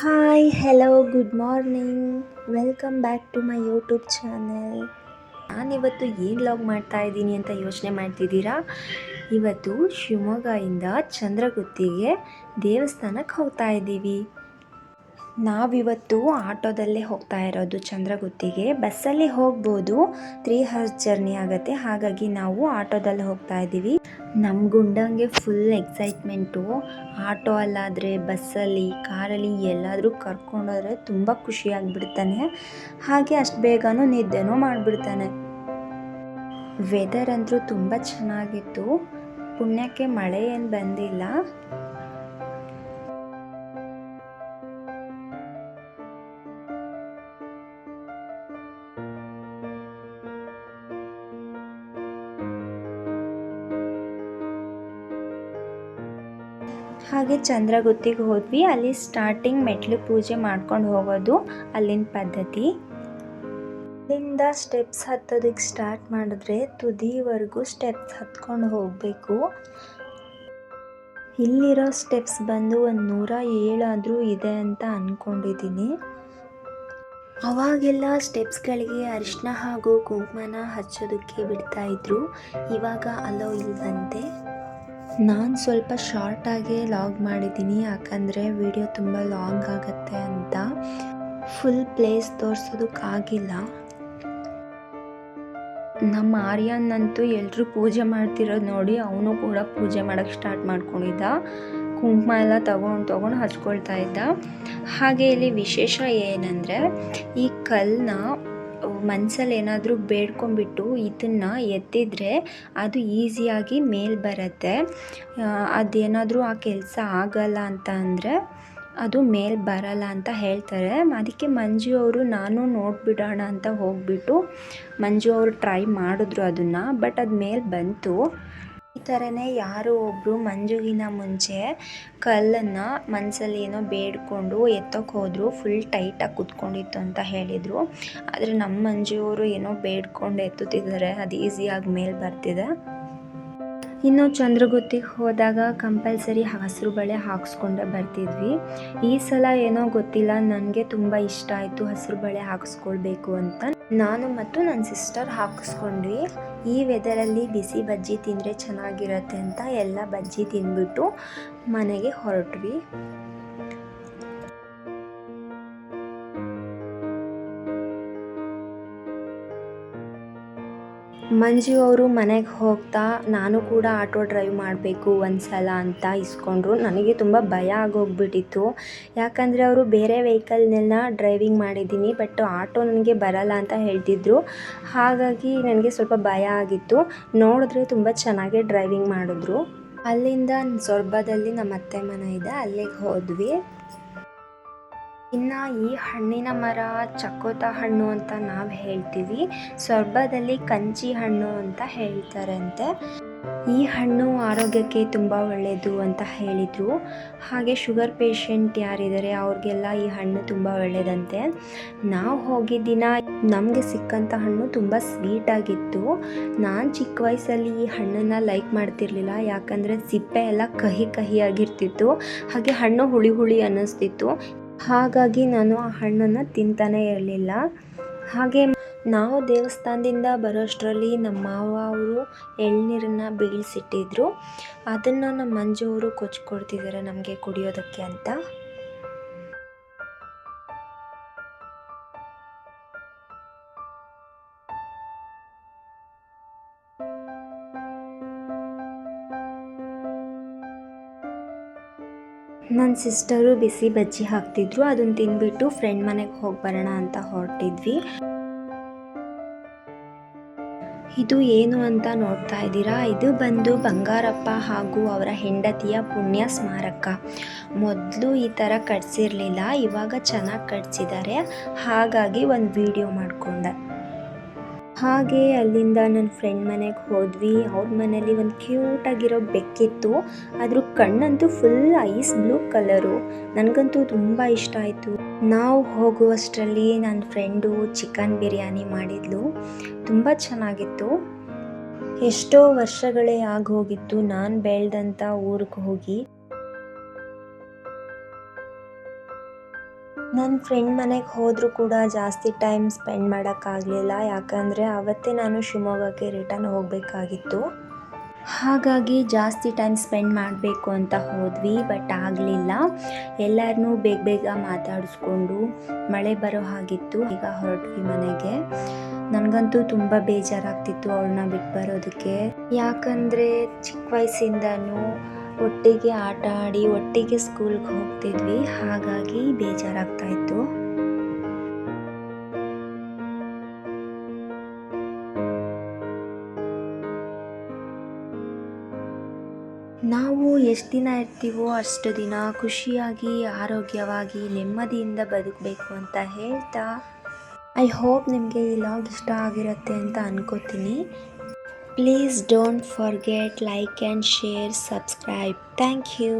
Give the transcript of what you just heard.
Hi hello good morning welcome back to my YouTube channel ನಾನಿವತ್ತು ಏನು log ಮಾಡ್ತಾ ಇದ್ದೀನಿ ಅಂತ ಯೋಚನೆ ಮಾಡ್ತಿದ್ದೀರಾ? ಇವತ್ತು ಶಿವಮೊಗ್ಗದಿಂದ ಚಂದ್ರಗುತ್ತಿಗೆ ದೇವಸ್ಥಾನಕ್ಕೆ ಹೋಗ್ತಾ ಇದ್ದೀವಿ. ನಾವಿವತ್ತು ಆಟೋದಲ್ಲೇ ಹೋಗ್ತಾ ಇರೋದು ಚಂದ್ರಗುತ್ತಿಗೆ. ಬಸ್ಸಲ್ಲಿ ಹೋಗ್ಬೋದು. ತ್ರೀ ಹವರ್ಸ್ ಜರ್ನಿ ಆಗುತ್ತೆ. ಹಾಗಾಗಿ ನಾವು ಆಟೋದಲ್ಲಿ ಹೋಗ್ತಾ ಇದ್ದೀವಿ. ನಮ್ಮ ಗುಂಡಂಗೆ ಫುಲ್ ಎಕ್ಸೈಟ್ಮೆಂಟು ಆಟೋ ಅಲ್ಲಾದರೆ ಬಸ್ಸಲ್ಲಿ ಕಾರಲ್ಲಿ ಎಲ್ಲಾದರೂ ಕರ್ಕೊಂಡೋದ್ರೆ ತುಂಬ ಖುಷಿಯಾಗಿಬಿಡ್ತಾನೆ ಹಾಗೆ ಅಷ್ಟು ಬೇಗನೂ ನಿದ್ದೆನೂ ಮಾಡಿಬಿಡ್ತಾನೆ. ವೆದರ್ ಅಂತೂ ತುಂಬ ಚೆನ್ನಾಗಿತ್ತು. ಪುಣ್ಯಕ್ಕೆ ಮಳೆ ಏನು ಬಂದಿಲ್ಲ. ಹಾಗೆ ಚಂದ್ರಗುತ್ತಿಗೆ ಹೋದ್ವಿ. ಅಲ್ಲಿ ಸ್ಟಾರ್ಟಿಂಗ್ ಮೆಟ್ಲು ಪೂಜೆ ಮಾಡ್ಕೊಂಡು ಹೋಗೋದು ಅಲ್ಲಿನ ಪದ್ಧತಿ. ಅಲ್ಲಿಂದ ಸ್ಟೆಪ್ಸ್ ಹತ್ತೋದಕ್ಕೆ ಸ್ಟಾರ್ಟ್ ಮಾಡಿದ್ರೆ ತುದಿವರೆಗೂ ಸ್ಟೆಪ್ಸ್ ಹತ್ಕೊಂಡು ಹೋಗಬೇಕು. ಇಲ್ಲಿರೋ ಸ್ಟೆಪ್ಸ್ ಬಂದು ಒಂದು ನೂರ ಏಳಾದರೂ ಇದೆ ಅಂತ ಅಂದ್ಕೊಂಡಿದ್ದೀನಿ ಅವಾಗೆಲ್ಲ ಸ್ಟೆಪ್ಸ್ಗಳಿಗೆ ಅರಿಶಿನ ಹಾಗೂ ಕುಂಕುಮನ ಹಚ್ಚೋದಕ್ಕೆ ಬಿಡ್ತಾಯಿದ್ರು ಇವಾಗ ಅಲೋ ಇಲ್ವಂತೆ. ನಾನು ಸ್ವಲ್ಪ ಶಾರ್ಟಾಗಿ ಲಾಗ್ ಮಾಡಿದ್ದೀನಿ, ಯಾಕಂದರೆ ವಿಡಿಯೋ ತುಂಬ ಲಾಂಗ್ ಆಗುತ್ತೆ ಅಂತ. ಫುಲ್ ಪ್ಲೇಸ್ ತೋರಿಸೋದಕ್ಕಾಗಿಲ್ಲ ನಮ್ಮ ಆರ್ಯನಂತೂ ಎಲ್ಲರೂ ಪೂಜೆ ಮಾಡ್ತಿರೋದು ನೋಡಿ, ಅವನು ಕೂಡ ಪೂಜೆ ಮಾಡೋಕ್ಕೆ ಸ್ಟಾರ್ಟ್ ಮಾಡ್ಕೊಂಡಿದ್ದ. ಕುಂಕುಮ ಎಲ್ಲ ತೊಗೊಂಡು ತೊಗೊಂಡು ಹಚ್ಕೊಳ್ತಾ ಇದ್ದ. ಹಾಗೆ ಇಲ್ಲಿ ವಿಶೇಷ ಏನಂದರೆ, ಈ ಕಲ್ಲನ್ನ ಮನಸ್ಸಲ್ಲಿ ಏನಾದರೂ ಬೇಡ್ಕೊಂಡ್ಬಿಟ್ಟು ಇದನ್ನು ಎತ್ತಿದರೆ ಅದು ಈಸಿಯಾಗಿ ಮೇಲೆ ಬರುತ್ತೆ. ಅದೇನಾದರೂ ಆ ಕೆಲಸ ಆಗಲ್ಲ ಅಂತ ಅಂದರೆ ಅದು ಮೇಲೆ ಬರಲ್ಲ ಅಂತ ಹೇಳ್ತಾರೆ. ಅದಕ್ಕೆ ಮಂಜು ಅವರು, ನಾನು ನೋಡಿಬಿಡೋಣ ಅಂತ ಹೋಗಿಬಿಟ್ಟು ಮಂಜು ಅವರು ಟ್ರೈ ಮಾಡಿದ್ರು ಅದನ್ನು, ಬಟ್ ಅದು ಮೇಲೆ ಬಂತು. ಈ ಥರನೇ ಯಾರೋ ಒಬ್ಬರು ಮಂಜುಗಿನ ಮುಂಚೆ ಕಲ್ಲನ್ನು ಮನಸ್ಸಲ್ಲಿ ಏನೋ ಬೇಡ್ಕೊಂಡು ಎತ್ತೋಕೆ ಹೋದರು ಫುಲ್ ಟೈಟಾಗಿ ಕುತ್ಕೊಂಡಿತ್ತು ಅಂತ ಹೇಳಿದರು. ಆದರೆ ನಮ್ಮ ಮಂಜುವರು ಏನೋ ಬೇಡ್ಕೊಂಡು ಎತ್ತುತ್ತಿದ್ದಾರೆ, ಅದು ಈಸಿಯಾಗಿ ಮೇಲೆ ಬರ್ತಿದೆ. ಇನ್ನು ಚಂದ್ರಗುತ್ತಿಗೆ ಹೋದಾಗ ಕಂಪಲ್ಸರಿ ಹಸಿರು ಬಳೆ ಹಾಕ್ಸ್ಕೊಂಡೆ ಬರ್ತಿದ್ವಿ. ಈ ಸಲ ಏನೋ ಗೊತ್ತಿಲ್ಲ, ನನಗೆ ತುಂಬ ಇಷ್ಟ ಆಯಿತು ಹಸಿರು ಬಳೆ ಹಾಕಿಸ್ಕೊಳ್ಬೇಕು ಅಂತ. ನಾನು ಮತ್ತು ನನ್ನ ಸಿಸ್ಟರ್ ಹಾಕಿಸ್ಕೊಂಡ್ವಿ. ಈ ವೆದರಲ್ಲಿ ಬಿಸಿ ಬಜ್ಜಿ ತಿಂದರೆ ಚೆನ್ನಾಗಿರತ್ತೆ ಅಂತ ಎಲ್ಲ ಬಜ್ಜಿ ತಿಂದ್ಬಿಟ್ಟು ಮನೆಗೆ ಹೊರಟ್ವಿ. ಮಂಜು ಅವರು ಮನೆಗೆ ಹೋಗ್ತಾ ನಾನು ಕೂಡ ಆಟೋ ಡ್ರೈವ್ ಮಾಡಬೇಕು ಒಂದು ಸಲ ಅಂತ ಇಸ್ಕೊಂಡ್ರು. ನನಗೆ ತುಂಬ ಭಯ ಆಗೋಗ್ಬಿಟ್ಟಿತ್ತು. ಯಾಕಂದರೆ ಅವರು ಬೇರೆ ವೆಹಿಕಲ್ನೆಲ್ಲ ಡ್ರೈವಿಂಗ್ ಮಾಡಿದ್ದೀನಿ, ಬಟ್ ಆಟೋ ನನಗೆ ಬರಲ್ಲ ಅಂತ ಹೇಳ್ತಿದ್ರು. ಹಾಗಾಗಿ ನನಗೆ ಸ್ವಲ್ಪ ಭಯ ಆಗಿತ್ತು. ನೋಡಿದ್ರೆ ತುಂಬ ಚೆನ್ನಾಗಿ ಡ್ರೈವಿಂಗ್ ಮಾಡಿದ್ರು. ಅಲ್ಲಿಂದ ಸೊರಬದಲ್ಲಿ ನಮ್ಮ ಅತ್ತೆ ಮನೆ ಇದೆ, ಅಲ್ಲಿಗೆ ಹೋದ್ವಿ. ಇನ್ನು ಈ ಹಣ್ಣಿನ ಮರ ಚಕೋತ ಹಣ್ಣು ಅಂತ ನಾವು ಹೇಳ್ತೀವಿ. ಸೊರ್ಬದಲ್ಲಿ ಕಂಚಿ ಹಣ್ಣು ಅಂತ ಹೇಳ್ತಾರಂತೆ. ಈ ಹಣ್ಣು ಆರೋಗ್ಯಕ್ಕೆ ತುಂಬ ಒಳ್ಳೆಯದು ಅಂತ ಹೇಳಿದರು. ಹಾಗೆ ಶುಗರ್ ಪೇಷಂಟ್ ಯಾರಿದ್ದಾರೆ ಅವ್ರಿಗೆಲ್ಲ ಈ ಹಣ್ಣು ತುಂಬ ಒಳ್ಳೆಯದಂತೆ ನಾವು ಹೋಗಿದ್ದ ದಿನ ನಮಗೆ ಸಿಕ್ಕಂಥ ಹಣ್ಣು ತುಂಬ ಸ್ವೀಟಾಗಿತ್ತು ನಾನು ಚಿಕ್ಕ ವಯಸ್ಸಲ್ಲಿ ಈ ಹಣ್ಣನ್ನು ಲೈಕ್ ಮಾಡ್ತಿರ್ಲಿಲ್ಲ. ಯಾಕಂದರೆ ಸಿಪ್ಪೆ ಎಲ್ಲ ಕಹಿ ಕಹಿಯಾಗಿರ್ತಿತ್ತು. ಹಾಗೆ ಹಣ್ಣು ಹುಳಿ ಹುಳಿ ಅನ್ನಿಸ್ತಿತ್ತು. ಹಾಗಾಗಿ ನಾನು ಆ ಹಣ್ಣನ್ನು ತಿಂತಾನೆ ಇರಲಿಲ್ಲ. ಹಾಗೆ ನಾವು ದೇವಸ್ಥಾನದಿಂದ ಬರೋಷ್ಟರಲ್ಲಿ ನಮ್ಮ ಮಾವ ಅವರು ಎಳ್ನೀರನ್ನು ಬೀಳಿಸಿಟ್ಟಿದ್ರು. ಅದನ್ನು ನಮ್ಮ ಮಂಜು ಅವರು ಕೊಚ್ಕೊಡ್ತಿದ್ದಾರೆ ನಮಗೆ ಕುಡಿಯೋದಕ್ಕೆ ಅಂತ. ನನ್ನ ಸಿಸ್ಟರು ಬಿಸಿ ಬಜ್ಜಿ ಹಾಕ್ತಿದ್ರು ಅದನ್ನು ತಿನ್ಬಿಟ್ಟು ಫ್ರೆಂಡ್ ಮನೆಗೆ ಹೋಗಿ ಬರೋಣ ಅಂತ ಹೊರಟಿದ್ವಿ. ಇದು ಏನು ಅಂತ ನೋಡ್ತಾ ಇದ್ದೀರಾ? ಇದು ಬಂದು ಬಂಗಾರಪ್ಪ ಹಾಗೂ ಅವರ ಹೆಂಡತಿಯ ಪುಣ್ಯ ಸ್ಮಾರಕ. ಮೊದಲು ಈ ಥರ ಕಟ್ಸಿರ್ಲಿಲ್ಲ, ಇವಾಗ ಚೆನ್ನಾಗಿ ಕಟ್ಸಿದ್ದಾರೆ. ಹಾಗಾಗಿ ಒಂದು ವಿಡಿಯೋ ಮಾಡಿಕೊಂಡೆ. ಹಾಗೆ ಅಲ್ಲಿಂದ ನನ್ನ ಫ್ರೆಂಡ್ ಮನೆಗೆ ಹೋದ್ವಿ. ಅವ್ರ ಮನೇಲಿ ಒಂದು ಕ್ಯೂಟಾಗಿರೋ ಬೆಕ್ಕಿತ್ತು. ಅದ್ರ ಕಣ್ಣಂತೂ ಫುಲ್ ಐಸ್ ಬ್ಲೂ ಕಲರು ನನಗಂತೂ ತುಂಬ ಇಷ್ಟ ಆಯಿತು. ನಾವು ಹೋಗುವಷ್ಟರಲ್ಲಿ ನನ್ನ ಫ್ರೆಂಡು ಚಿಕನ್ ಬಿರಿಯಾನಿ ಮಾಡಿದ್ಲು. ತುಂಬ ಚೆನ್ನಾಗಿತ್ತು. ಎಷ್ಟೋ ವರ್ಷಗಳೇ ಆಗೋಗಿತ್ತು ನಾನು ಬೆಳೆದಂಥ ಊರಿಗೆ ಹೋಗಿ. ನನ್ನ ಫ್ರೆಂಡ್ ಮನೆಗೆ ಹೋದರೂ ಕೂಡ ಜಾಸ್ತಿ ಟೈಮ್ ಸ್ಪೆಂಡ್ ಮಾಡೋಕ್ಕಾಗಲಿಲ್ಲ. ಯಾಕಂದರೆ ಅವತ್ತೇ ನಾನು ಶಿವಮೊಗ್ಗಕ್ಕೆ ರಿಟರ್ನ್ ಹೋಗಬೇಕಾಗಿತ್ತು. ಹಾಗಾಗಿ ಜಾಸ್ತಿ ಟೈಮ್ ಸ್ಪೆಂಡ್ ಮಾಡಬೇಕು ಅಂತ ಹೋದ್ವಿ, ಬಟ್ ಆಗಲಿಲ್ಲ. ಎಲ್ಲರನ್ನೂ ಬೇಗ ಬೇಗ ಮಾತಾಡಿಸ್ಕೊಂಡು ಮಳೆ ಬರೋ ಹಾಗಿತ್ತು ಈಗ ಹೊರಟ್ವಿ ಮನೆಗೆ. ನನಗಂತೂ ತುಂಬ ಬೇಜಾರಾಗ್ತಿತ್ತು ಅವಳನ್ನ ಬಿಟ್ಟು ಬರೋದಕ್ಕೆ ಯಾಕಂದರೆ ಚಿಕ್ಕ ವಯಸ್ಸಿಂದನೂ ಒಟ್ಟಿಗೆ ಆಟ ಆಡಿ ಒಟ್ಟಿಗೆ ಸ್ಕೂಲ್ಗೆ ಹೋಗ್ತಿದ್ವಿ. ಹಾಗಾಗಿ ಬೇಜಾರಾಗ್ತಾ ಇತ್ತು. ನಾವು ಎಷ್ಟು ದಿನ ಇರ್ತೀವೋ ಅಷ್ಟು ದಿನ ಖುಷಿಯಾಗಿ, ಆರೋಗ್ಯವಾಗಿ, ನೆಮ್ಮದಿಯಿಂದ ಬದುಕಬೇಕು ಅಂತ ಹೇಳ್ತಾ ಐ ಹೋಪ್ ನಿಮಗೆ ಈ ಲಾಗ್ ಇಷ್ಟ ಆಗಿರುತ್ತೆ ಅಂತ ಅನ್ಕೋತೀನಿ. Please don't forget like and share subscribe. Thank you.